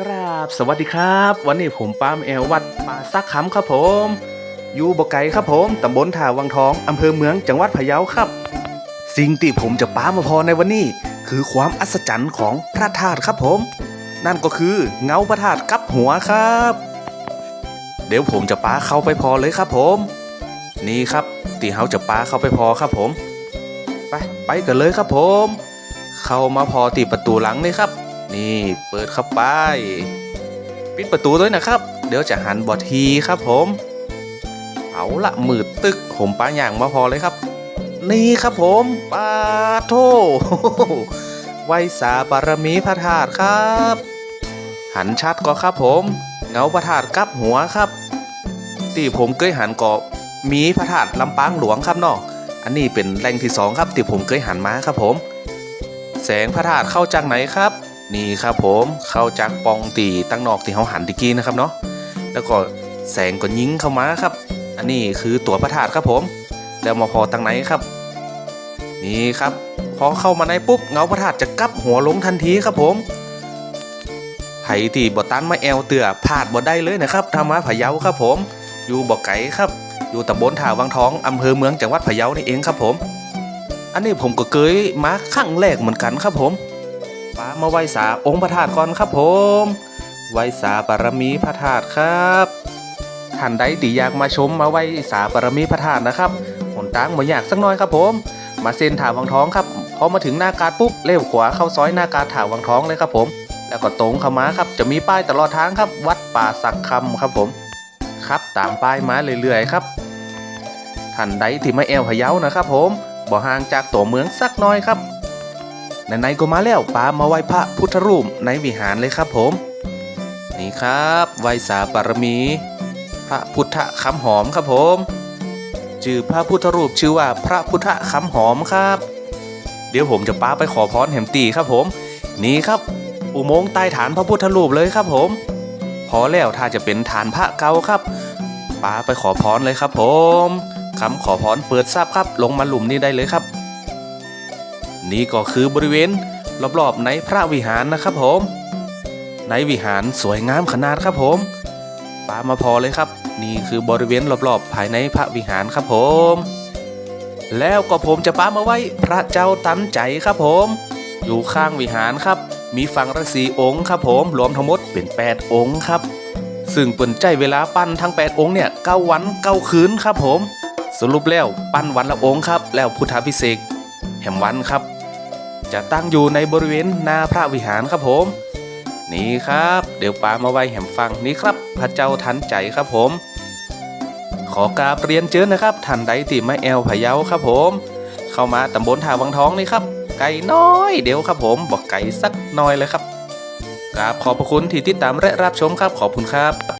กราบสวัสดีครับ วันนี้ผมปามแอลวัดป่าซักคำครับผม อยู่บกไก่ครับผมตำบลท่าวังทองอำเภอเมืองจังหวัดพะเยาครับ สิ่งที่ผมจะป้ามาพอในวันนี้ คือความอัศจรรย์ของพระธาตุครับผม นั่นก็คือเงาพระธาตุกับหัวครับ เดี๋ยวผมจะป้าเข้าไปพอเลยครับผม นี่ครับตีเฮาจะป้าเข้าไปพอครับผม ไปไปกันเลยครับผม เข้ามาพอตีประตูหลังนี่ครับ นี่เปิดเข้าไป ปิดประตูด้วยนะครับ เดี๋ยวจะหันบอทีครับผม เอาละมืดตึกผมป้าอย่างมาพอเลยครับ นี่ครับผมปาโทไวสาบารมีพระธาตุครับ หันชัดก็ครับผม เงาพระธาตุกับหัวครับที่ผมเคยหันก็มีพระธาตุลำปางหลวงครับเนาะอันนี้เป็นแหล่งที่สองครับที่ผมเคยหันมาครับผม แสงพระธาตุเข้าจากไหนครับ นี่ครับผมเข้าจากปองตีตั้งนอกที่เขาหันตะกี้นะครับเนาะแล้วก็แสงก็ยิงเข้ามาครับ อันนี้คือตัวพระธาตุครับผม แล้วมาพอตั้งไหนครับ นี่ครับพอเข้ามาในปุ๊บเงาพระธาตุจะกลับหัวลงทันทีครับผมไผ่ตีบ่ตันมาแอวเตือพลาดบ่ได้เลยนะครับธรรมะพะเยาครับผม อยู่บ่อไก่ครับ อยู่ตำบลท่าวังท้องอำเภอเมืองจังหวัดพะเยานี่เองครับผม อันนี้ผมก็เคยมาครั้งแรกเหมือนกันครับผม ป้ามาไหว้สาองค์พระธาตุก่อนครับผมไหว้สาบารมีพระธาตุครับท่านใดที่อยากมาชมมาไหว้สาบารมีพระธาตุนะครับหนทางมาอยากสักหน่อยครับผม มาเส้นถาวังท้องครับพอมาถึงหน้ากาดปุ๊บเลี้ยวขวาเข้าซอยหน้ากาดถาวังท้องเลยครับผม แล้วก็ตรงเข้ามาครับจะมีป้ายตลอดทางครับ วัดป่าสักคำครับผมครับตามป้ายมาเรื่อยๆครับท่านใดที่มาแอวพะเยานะครับผมบ่ห่างจากตัวเมืองสักหน้อยครับ ไหนๆก็มาแล้วป้ามาไหว้พระพุทธรูปในวิหารเลยครับผม นี่ครับไหว้สาบารมี พระพุทธคำหอมครับผมชื่อพระพุทธรูปชื่อว่าพระพุทธคำหอมครับ เดี๋ยวผมจะป้าไปขอพรแหมตีครับผม นี่ครับ อุโมงค์ใต้ฐานพระพุทธรูปเลยครับผม พอแล้วถ้าจะเป็นฐานพระเก่าครับป้าไปขอพรเลยครับผมคำขอพรเปิดทราบครับ ลงมาหลุมนี้ได้เลยครับ นี่ก็คือบริเวณรอบๆในพระวิหารนะครับผม ในวิหารสวยงามขนาดครับผมปามาพอเลยครับ นี่คือบริเวณรอบๆ ภายในพระวิหารครับผม แล้วก็ผมจะปามาไว้พระเจ้าตันใจครับผม อยู่ข้างวิหารครับ มีฝั่งละสีองค์ครับผมรวมทั้งหมดเป็น 8 องค์ครับ ซึ่งเปิ่นใจเวลาปั้นทั้ง 8 องค์เนี่ยเก้าวันเก้าคืนครับผม สรุปแล้วปั้นวันละองค์ครับ แล้วพุทธพิเศษ แห่มวันครับ จะตั้งอยู่ในบริเวณหน้าพระวิหารครับผม นี่ครับ เดี๋ยวปามาไว้แหมฟังนี่ครับ พระเจ้าทันใจครับผม ขอกราบเรียนเจิญนะครับท่านใดที่ไม่แอลพะเยาครับผม เข้ามาตำบลท่าวังท้องนี่ครับไก่น้อยเดี๋ยวครับผม บอกไก่สักน้อยเลยครับกราบขอบพระคุณที่ติดตามและรับชมครับขอบคุณครับ